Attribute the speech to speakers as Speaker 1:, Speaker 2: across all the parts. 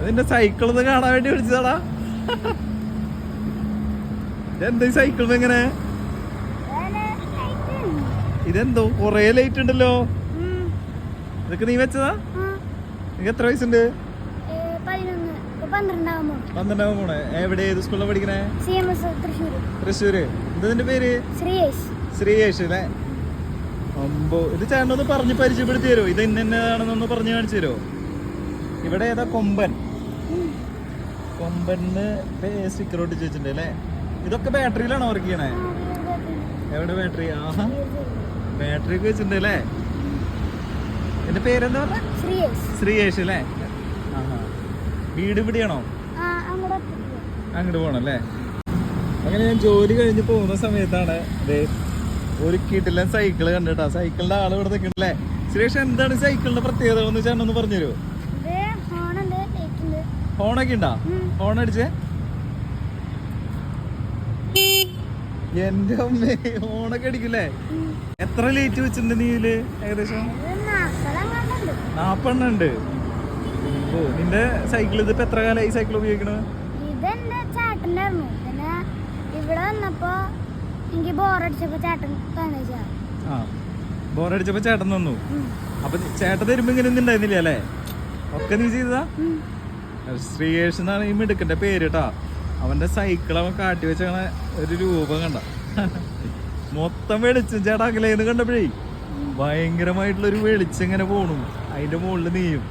Speaker 1: അതിന്റെ സൈക്കിൾ ഒന്ന് കാണാൻ വേണ്ടി വിളിച്ചതാടാ. ഇതെന്താ ഈ സൈക്കിൾ എങ്ങനെ ഇതെന്തോ കൊറേ ലൈറ്റ് ഉണ്ടല്ലോ. ഇതൊക്കെ നീ വെച്ചതാ? നിനക്ക് എത്ര വയസ്സുണ്ട്? പന്ത്രണ്ടാവും പോണേ എവിടെ? ഏത് സ്കൂളിലാണ് പഠിക്കണേ? തൃശ്ശൂര്. എന്താ നിന്റെ പേര്?
Speaker 2: ശ്രീയേഷ്
Speaker 1: അല്ലേ? അമ്പോ ഇത് ചേട്ടനൊന്ന് പറഞ്ഞ് പരിചയപ്പെടുത്തി തരുമോ ഇത് ഇന്ന പറഞ്ഞു കാണിച്ചു തരുമോ ഇവിടെ ഏതാ കൊമ്പൻ? കൊമ്പന് സ്റ്റിക്കർ ഒട്ടിച്ച് വെച്ചിട്ടുണ്ട് അല്ലേ? ഇതൊക്കെ ബാറ്ററിയിലാണോ വർക്ക് ചെയ്യണേ? എവിടെ ബാറ്ററി? ആഹാ. ബാറ്ററി ഒക്കെ വെച്ചിട്ടുണ്ട് അല്ലേ? എന്റെ പേരെന്താ പറഞ്ഞ?
Speaker 2: ശ്രീയേഷ്.
Speaker 1: ശ്രീയേഷ് അല്ലേ? ആഹാ. വീട് ഇവിടെയാണോ?
Speaker 2: അങ്ങോട്ട്
Speaker 1: പോകണം അല്ലേ? അങ്ങനെ ഞാൻ ജോലി കഴിഞ്ഞ് പോകുന്ന സമയത്താണ് ദേ ഒരു കിട്ടില്ല സൈക്കിൾ കണ്ടിട്ടാ. സൈക്കിളിന്റെ ആൾ ഇവിടെ നിൽക്കണല്ലേ സുരേഷ് എന്താണ് സൈക്കിളിന്റെ പ്രത്യേകത എന്ന് ചേട്ടൻ ഒന്ന് പറഞ്ഞു തരുമോ
Speaker 2: ഇത് ഹോണുണ്ട് ലൈറ്റ് ഉണ്ട്
Speaker 1: ഹോണൊക്കെ ഉണ്ടാ?
Speaker 2: ഫോൺ
Speaker 1: ഹോൺ അടിച്ചേ എന്റെ അമ്മേ ഹോണൊക്കെ അടിക്കില്ലേ? എത്ര ലേറ്റ് വെച്ചിട്ടുണ്ട് നീൽ ഇതിൽ? ഏകദേശം നാപ്പെണ്ണം ഉണ്ട് ഓ നിന്റെ സൈക്കിൾ ഇതിപ്പോ എത്ര കാലമായി സൈക്കിൾ ഉപയോഗിക്കണത്?
Speaker 2: ഇതെന്റെ ചേട്ടന്റെ ആയിരുന്നു പിന്നെ ഇവിടെ വന്നപ്പോ എനിക്ക് ബോറടിച്ചപ്പോ ചേട്ടൻ
Speaker 1: ആ ബോറടിച്ചപ്പോ ചേട്ടൻ തന്നു. അപ്പൊ നീ- ചേട്ടൻ തരുമ്പോ ഇങ്ങനെ ഒന്നും ഉണ്ടായിരുന്നില്ല അല്ലേ? ഒക്കെ നീ ചെയ്തതാ? ശ്രീയേഷ് എന്നാണ് ഈ മിടുക്കന്റെ പേര് കേട്ടാ. അവന്റെ സൈക്കിൾ അവൻ കാട്ടി വെച്ചങ്ങനെ ഒരു രൂപം കണ്ട. മൊത്തം വെളിച്ചം ചേട്ടാ അകലേന്ന് കണ്ടപ്പോഴേ ഭയങ്കരമായിട്ടുള്ള ഒരു വെളിച്ചം ഇങ്ങനെ പോണു. അതിന്റെ മുകളിൽ നീയും.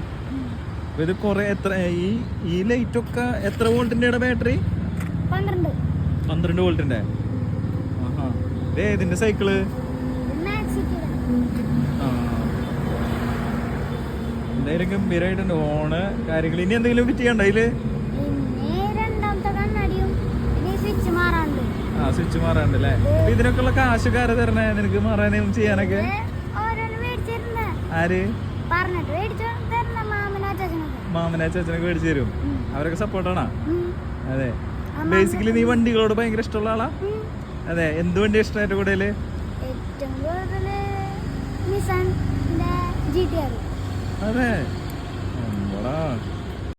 Speaker 1: ഇത് കൊറേ എത്ര ഈ ഈ ലൈറ്റ് ഒക്കെ എത്ര വോൾട്ടിന്റെ ബാറ്ററി
Speaker 2: പന്ത്രണ്ട്.
Speaker 1: പന്ത്രണ്ട് വോൾട്ടിന്റെ? ആഹാ. ഇത് ഏതിന്റെ സൈക്കിൾ. എന്തായാലും ഗംഭീരമായിട്ടുണ്ട് ഓണ് കാര്യങ്ങൾ ഇനി എന്തെങ്കിലും ഫിറ്റ് ചെയ്യണ്ട
Speaker 2: അതിൽ?
Speaker 1: ആ സ്വിച്ച് മാറാണ്ട് അല്ലേ അപ്പൊ ഇതിനൊക്കെ ഉള്ള കാശുകാരെ തരണേ? നിനക്ക് മാറാനും ചെയ്യാനൊക്കെ? ആര്?
Speaker 2: മാമന
Speaker 1: ചേച്ചനൊക്കെ മേടിച്ചു തരും. അവരൊക്കെ സപ്പോർട്ടാണോ അതെ. ബേസിക്കലി നീ വണ്ടികളോട് ഭയങ്കര ഇഷ്ടമുള്ള ആളാ? അതെ. എന്ത് വണ്ടി ഇഷ്ടമായിട്ട് കൂടെ കൂടുതൽ
Speaker 2: ഏറ്റവും കൂടുതൽ 하네
Speaker 1: 뭐라